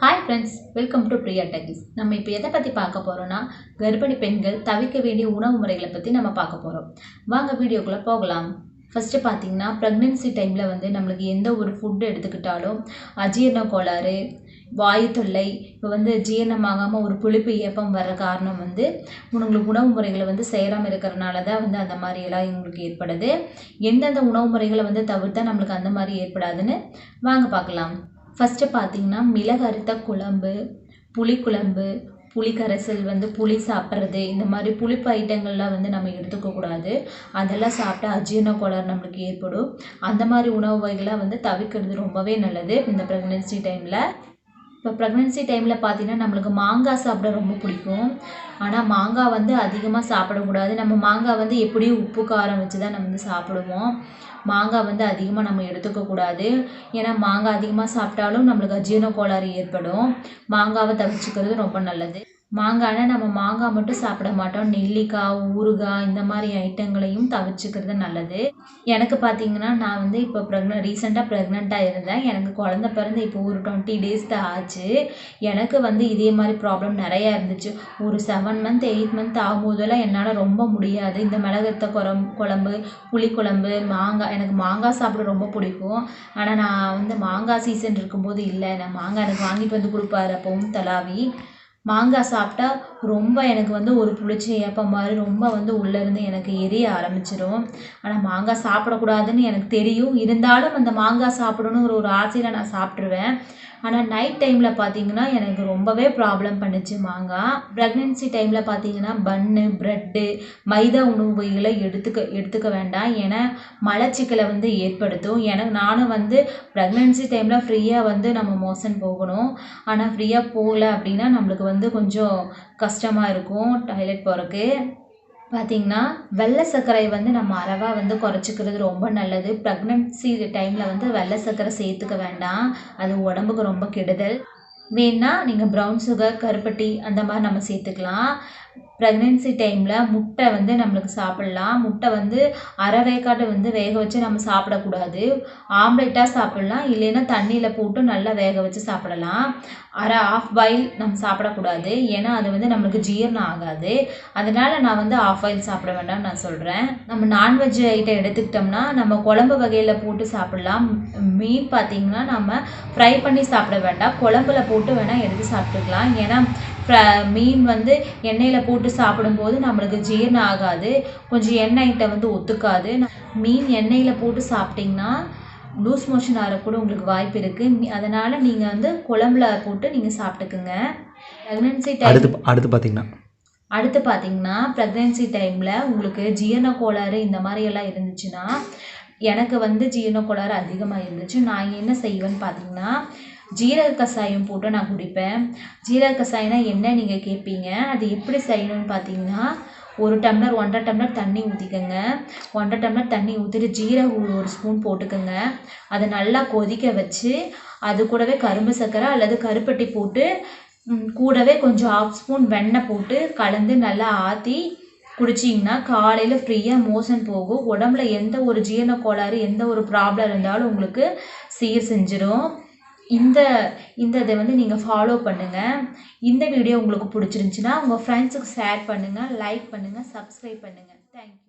Hi friends welcome to Priya techies நம்ம இப்போ எதை பற்றி பார்க்க போகிறோன்னா கர்ப்பிணி பெண்கள் தவிர்க்க வேண்டிய உணவு முறைகளை பற்றி நம்ம பார்க்க போகிறோம் வாங்க வீடியோக்குள்ளே போகலாம். ஃபஸ்ட்டு பார்த்தீங்கன்னா ப்ரெக்னென்சி டைமில் வந்து நம்மளுக்கு எந்த ஒரு ஃபுட்டு எடுத்துக்கிட்டாலும் அஜீரண கோளாறு வாயு தொல்லை இப்போ வந்து ஜீரணமாகாமல் ஒரு புளிப்பு ஏப்பம் வர காரணம் வந்து உங்களுக்கு உணவு முறைகளை வந்து செய்யாமல் இருக்கிறனால தான் வந்து அந்த மாதிரியெல்லாம் எங்களுக்கு ஏற்படுது. எந்தெந்த உணவு முறைகளை வந்து தவிர்த்தா நம்மளுக்கு அந்த மாதிரி ஏற்படாதுன்னு வாங்க பார்க்கலாம். ஃபஸ்ட்டு பார்த்தீங்கன்னா மிளகு அரித்த குழம்பு புளிக்குழம்பு புளிக்கரைசல் வந்து புளி சாப்பிட்றது இந்த மாதிரி புளிப்பு ஐட்டங்கள்லாம் வந்து நம்ம எடுத்துக்கக்கூடாது அதெல்லாம் சாப்பிட்டா அஜீரண கோளாறு நம்மளுக்கு ஏற்படும். அந்த மாதிரி உணவு வகைகளை வந்து தவிர்க்கிறது ரொம்பவே நல்லது. இந்த ப்ரெக்னென்சி டைமில் இப்போ ப்ரெக்னென்சி டைமில் பார்த்தீங்கன்னா நம்மளுக்கு மாங்காய் சாப்பிட ரொம்ப பிடிக்கும். ஆனால் மாங்காய் வந்து அதிகமாக சாப்பிடக்கூடாது. நம்ம மாங்காய் வந்து எப்படியும் உப்பு காரம் வச்சு தான் நம்ம வந்து சாப்பிடுவோம். மாங்காய் வந்து அதிகமாக நம்ம எடுத்துக்கக்கூடாது ஏன்னா மாங்காய் அதிகமாக சாப்பிட்டாலும் நம்மளுக்கு அஜீரண கோளாறு ஏற்படும். மாங்காவை தவிர்த்துக்கிறது ரொம்ப நல்லது. மாங்காய்னா நம்ம மாங்காய் மட்டும் சாப்பிட மாட்டோம். நெல்லிக்காய் ஊறுகாய் இந்த மாதிரி ஐட்டங்களையும் தவிர்த்துக்கிறது நல்லது. எனக்கு பார்த்தீங்கன்னா நான் வந்து இப்போ ப்ரெக்னெ ரீசெண்டாக ப்ரெக்னெண்ட்டாக இருந்தேன். எனக்கு குழந்த பிறந்து இப்போ ஒரு டுவெண்ட்டி டேஸ் தான் ஆச்சு. எனக்கு வந்து இதே மாதிரி ப்ராப்ளம் நிறையா இருந்துச்சு. ஒரு செவன் மந்த் எயிட் மந்த் ஆகும்போதெல்லாம் என்னால் ரொம்ப முடியாது. இந்த மிளகத்த குரம் குழம்பு புளிக்குழம்பு மாங்காய் எனக்கு மாங்காய் சாப்பிட ரொம்ப பிடிக்கும். ஆனால் நான் வந்து மாங்காய் சீசன் இருக்கும்போது இல்லை. நான் மாங்காய் எனக்கு வாங்கிட்டு வந்து கொடுப்பாரு அப்பவும் தலாவி. மாங்காய் சாப்பிட்டா ரொம்ப எனக்கு வந்து ஒரு புளிச்ச ஏப்பம் மாதிரி ரொம்ப வந்து உள்ளேருந்து எனக்கு எரிய ஆரம்பிச்சிடும் ஆனால் மாங்காய் சாப்பிடக்கூடாதுன்னு எனக்கு தெரியும். இருந்தாலும் அந்த மாங்காய் சாப்பிடணுங்கிற ஒரு ஒரு ஆசையில் நான் சாப்பிட்ருவேன் ஆனால் நைட் டைமில் பார்த்தீங்கன்னா எனக்கு ரொம்பவே ப்ராப்ளம் பண்ணுச்சு மாங்காய். ப்ரெக்னென்சி டைமில் பார்த்தீங்கன்னா பன்னு ப்ரெட்டு மைதா உணவுகளை எடுத்துக்க எடுத்துக்க வேண்டாம். ஏன்னா மலச்சிக்கலை வந்து ஏற்படுத்தும். எனக்கு நானும் வந்து ப்ரெக்னென்சி டைமில் ஃப்ரீயாக வந்து நம்ம மோசன் போகணும். ஆனால் ஃப்ரீயாக போகல அப்படின்னா நம்மளுக்கு வந்து வந்து கொஞ்சம் கஷ்டமாக இருக்கும் டாய்லெட் போகிறக்கு பார்த்திங்கன்னா வெள்ளை சர்க்கரை வந்து நம்ம அளவாக வந்து குறைச்சிக்கிறது ரொம்ப நல்லது. ப்ரெக்னென்சி டைமில் வந்து வெள்ளை சர்க்கரை சேர்த்துக்க வேண்டாம். அது உடம்புக்கு ரொம்ப கெடுதல். வேணா நீங்கள் ப்ரௌன் சுகர் கருப்பட்டி அந்த மாதிரி நம்ம சேர்த்துக்கலாம். ப்ரெக்னென்சி டைமில் முட்டை வந்து நம்மளுக்கு சாப்பிட்லாம். முட்டை வந்து அரை வேக்காட்டை வந்து வேக வச்சு நம்ம சாப்பிடக்கூடாது. ஆம்லெட்டாக சாப்பிட்லாம். இல்லைன்னா தண்ணியில் போட்டு நல்லா வேக வச்சு சாப்பிடலாம். அரை ஆஃப் பாயில் நம்ம சாப்பிடக்கூடாது. ஏன்னா அது வந்து நம்மளுக்கு ஜீரணம் ஆகாது. அதனால் நான் வந்து ஆஃப் ஆயில் சாப்பிட வேண்டாம்னு நான் சொல்கிறேன் நம்ம நான்வெஜ் ஐட்டம் எடுத்துக்கிட்டோம்னா நம்ம குழம்பு வகையில் போட்டு சாப்பிட்லாம். மீன் பார்த்திங்கன்னா நம்ம ஃப்ரை பண்ணி சாப்பிட வேண்டாம். குழம்புல போட்டு வேணால் எடுத்து சாப்பிட்டுக்கலாம். ஏன்னா மீன் வந்து எண்ணெயில் போட்டு சாப்பிடும்போது நம்மளுக்கு ஜீரணம் ஆகாது. கொஞ்சம் எண்ணெய்கிட்ட வந்து ஒத்துக்காது. மீன் எண்ணெயில் போட்டு சாப்பிட்டிங்கன்னா லூஸ் மோஷன் ஆகக்கூட உங்களுக்கு வாய்ப்பு இருக்குது அதனால் நீங்கள் வந்து குழம்புல போட்டு நீங்கள் சாப்பிட்டுக்குங்க. ப்ரெக்னென்சி டைம் அடுத்து அடுத்து பார்த்தீங்கன்னா அடுத்து பார்த்தீங்கன்னா ப்ரெக்னென்சி டைமில் உங்களுக்கு ஜீரண கோளாறு இந்த மாதிரியெல்லாம் இருந்துச்சுன்னா எனக்கு வந்து ஜீரண கோளாறு அதிகமாக இருந்துச்சு. நான் என்ன செய்வேன்னு பார்த்தீங்கன்னா ஜீரக கஷாயம் போட்டு நான் குடிப்பேன். ஜீரக கஷாயம்னா என்ன நீங்கள் கேட்பீங்க அது எப்படி செய்யணும்னு பார்த்தீங்கன்னா ஒரு டம்ளர் ஒன்றரை டம்ளர் தண்ணி ஊற்றிக்கோங்க ஒன்றரை டம்ளர் தண்ணி ஊற்றிட்டு ஜீரகம் ஒரு ஸ்பூன் போட்டுக்கோங்க. அதை நல்லா கொதிக்க வச்சு அது கூடவே கரும்பு சர்க்கரை அல்லது கருப்பட்டி போட்டு கூடவே கொஞ்சம் ஆஃப் ஸ்பூன் வெண்ணெய் போட்டு கலந்து நல்லா ஆற்றி குடிச்சிங்கன்னா காலையில் ஃப்ரீயாக மோஷன் போகும். உடம்புல எந்த ஒரு ஜீரண கோளாறு எந்த ஒரு ப்ராப்ளம் இருந்தாலும் உங்களுக்கு சீர் செஞ்சிடும் இந்த இந்த இதை வந்து நீங்கள் ஃபாலோ பண்ணுங்கள் இந்த வீடியோ உங்களுக்கு பிடிச்சிருந்துச்சின்னா உங்கள் ஃப்ரெண்ட்ஸுக்கு ஷேர் பண்ணுங்கள் லைக் பண்ணுங்கள் சப்ஸ்கிரைப் பண்ணுங்கள் தேங்க்யூ